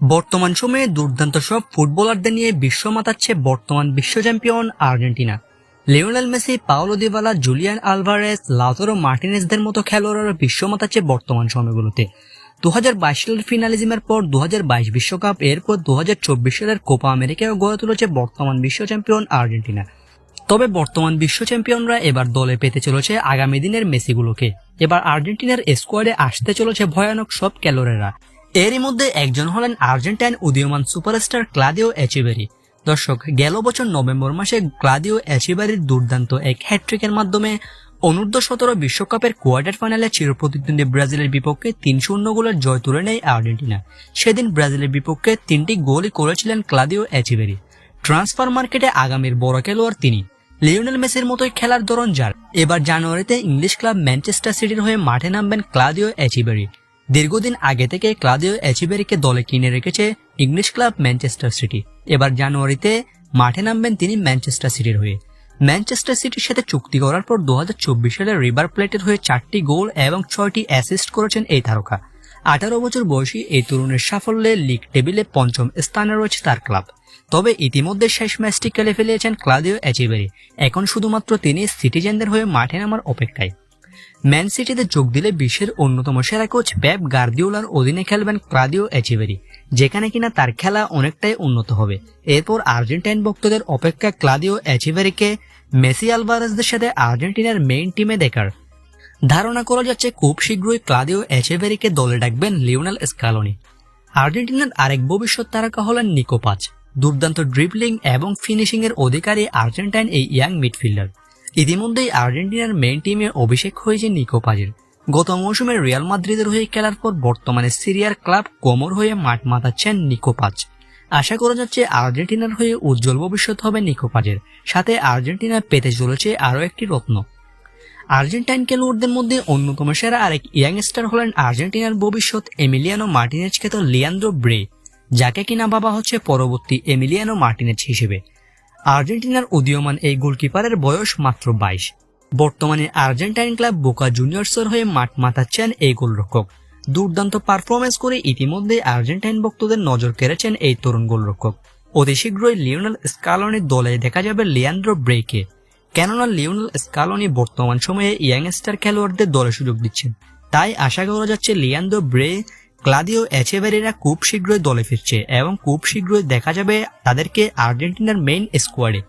বর্তমান সময়ে দুর্দান্ত সব ফুটবলারদের নিয়ে বিশ্ব মাতাচ্ছে বর্তমান বিশ্ব champion Argentina. Lionel Messi, Paulo Dybala Julian Alvarez Lautaro মার্টিনেসদের মতো খেলোয়াড়রা বিশ্ব মাতাচ্ছে বর্তমান সময়গুলোতে। দু হাজার বাইশ সালের ফিনালিজমের পর দু হাজার বাইশ বিশ্বকাপ, এরপর দু হাজার চব্বিশ সালের কোপা আমেরিকায় গড়ে তুলেছে বর্তমান বিশ্ব চ্যাম্পিয়ন আর্জেন্টিনা। তবে বর্তমান বিশ্ব চ্যাম্পিয়নরা এবার দলে পেতে চলেছে আগামী দিনের মেসিগুলোকে। এবার আর্জেন্টিনার স্কোয়াডে আসতে চলেছে ভয়ানক সব ক্যালোরেরা এরই মধ্যে একজন হলেন আর্জেন্টাইন উদীয়মান সুপারস্টার ক্লাদিও এচিবেরি। দর্শক, গেল বছর নভেম্বর মাসে ক্লাদিও এচিবেরির দুর্দান্ত এক হ্যাট্রিকের মাধ্যমে অনূর্ধ্ব সতেরো বিশ্বকাপের কোয়ার্টার ফাইনালে চিরপ্রতিদ্বন্দ্বী ব্রাজিলের বিপক্ষে তিন শূন্য গোলের জয় তুলে নেয় আর্জেন্টিনা। সেদিন ব্রাজিলের বিপক্ষে তিনটি গোলই করেছিলেন ক্লাদিও এচিবেরি। ট্রান্সফার মার্কেটে আগামীর বড় খেলোয়াড় তিনি। লিওনেল মেসির মতোই খেলার ধরন যার। এবার জানুয়ারিতে ইংলিশ ক্লাব ম্যানচেস্টার সিটির হয়ে মাঠে নামবেন ক্লাদিও এচিবেরি। দীর্ঘদিন আগে থেকে ক্লাদিও এচিবেরিকে দলে কিনে রেখেছে ইংলিশ ক্লাব ম্যানচেস্টার সিটি। এবার জানুয়ারিতে মাঠে নামবেন তিনি ম্যানচেস্টার সিটির হয়ে। ম্যানচেস্টার সিটির সাথে চুক্তি করার পর দু সালে রিভার প্লেটের হয়ে চারটি গোল এবং ছয়টি অ্যাসিস্ট করেছেন এই তারকা। আঠারো বছর বয়সী এই তরুণের সাফল্যে লিগ টেবিলে পঞ্চম স্থানে রয়েছে তার ক্লাব। তবে ইতিমধ্যে শেষ ম্যাচটি খেলে ফেলিয়েছেন ক্লাদিও অ্যাচিবেরি এখন শুধুমাত্র তিনি সিটিজেনদের হয়ে মাঠে নামার অপেক্ষায়। ম্যান সিটিতে যোগ দিলে বিশ্বের অন্যতম সেরা কোচ পেপ গার্দিওলার অধীনে খেলবেন ক্লাদিও এচিবেরি যেখানে কিনা তার খেলা অনেকটাই উন্নত হবে। এরপর আর্জেন্টাইন ভক্তদের অপেক্ষা ক্লাদিও এচিবেরিকে মেসি আলভারেজদের সাথে আর্জেন্টিনার মেইন টিমে দেখার। ধারণা করা যাচ্ছে খুব শীঘ্রই ক্লাদিও এচেভেরিকে দলে ডাকবেন লিওনেল স্কালোনি। আর্জেন্টিনার আরেক ভবিষ্যৎ তারকা হলেন নিকোপাচ দুর্দান্ত ড্রিবলিং এবং ফিনিশিং এর অধিকারী আর্জেন্টাইন এই ইয়াং মিডফিল্ডার ইতিমধ্যেই আর্জেন্টিনার মেইন টিমে অভিষেক হয়েছে নিকো পাজের গত মৌসুমে রিয়াল মাদ্রিদের হয়ে খেলার পর বর্তমানে সিরিয়ার ক্লাব কোমর হয়ে মাঠ মাতাচ্ছেন নিকোপাজ আশা করা যাচ্ছে আর্জেন্টিনার হয়ে উজ্জ্বল ভবিষ্যৎ হবে নিকোপাজের সাথে আর্জেন্টিনা পেতে চলেছে আরও একটি রত্ন। আর্জেন্টাইন খেলোয়াড়দের মধ্যে অন্যতম সেরা আরেক ইয়াংস্টার হলেন আর্জেন্টিনার ভবিষ্যৎ এমিলিয়ানো মার্টিনেজ খ্যাত লিয়ান্দ্রো ব্রে, যাকে কিনা ভাবা হচ্ছে পরবর্তী এমিলিয়ানো মার্টিনেজ হিসেবে। আর্জেন্টিনার উদীয়মান এই গোলকিপারের বয়স মাত্র বাইশ। বর্তমানে আর্জেন্টাইন ক্লাব বোকা জুনিয়র্সের হয়ে মাঠ মাতাচ্ছেন এই গোলরক্ষক। দুর্দান্ত পারফরমেন্স করে ইতিমধ্যে আর্জেন্টাইন ভক্তদের নজর কেড়েছেন এই তরুণ গোলরক্ষক। অতি শীঘ্রই লিওনাল স্কালনের দলে দেখা যাবে লিয়ান্দ্রো ব্রেকে। কেননা লিওনাল স্কালনি বর্তমান সময়ে ইয়াংস্টার খেলোয়াড়দের দলে সুযোগ দিচ্ছেন। তাই আশা করা যাচ্ছে লিয়ান্দ্রো ব্রে ক্লাদিও এচেভেরিরা খুব শীঘ্রই দলে ফিরছে এবং খুব শীঘ্রই দেখা যাবে তাদেরকে আর্জেন্টিনার মেইন স্কোয়াডে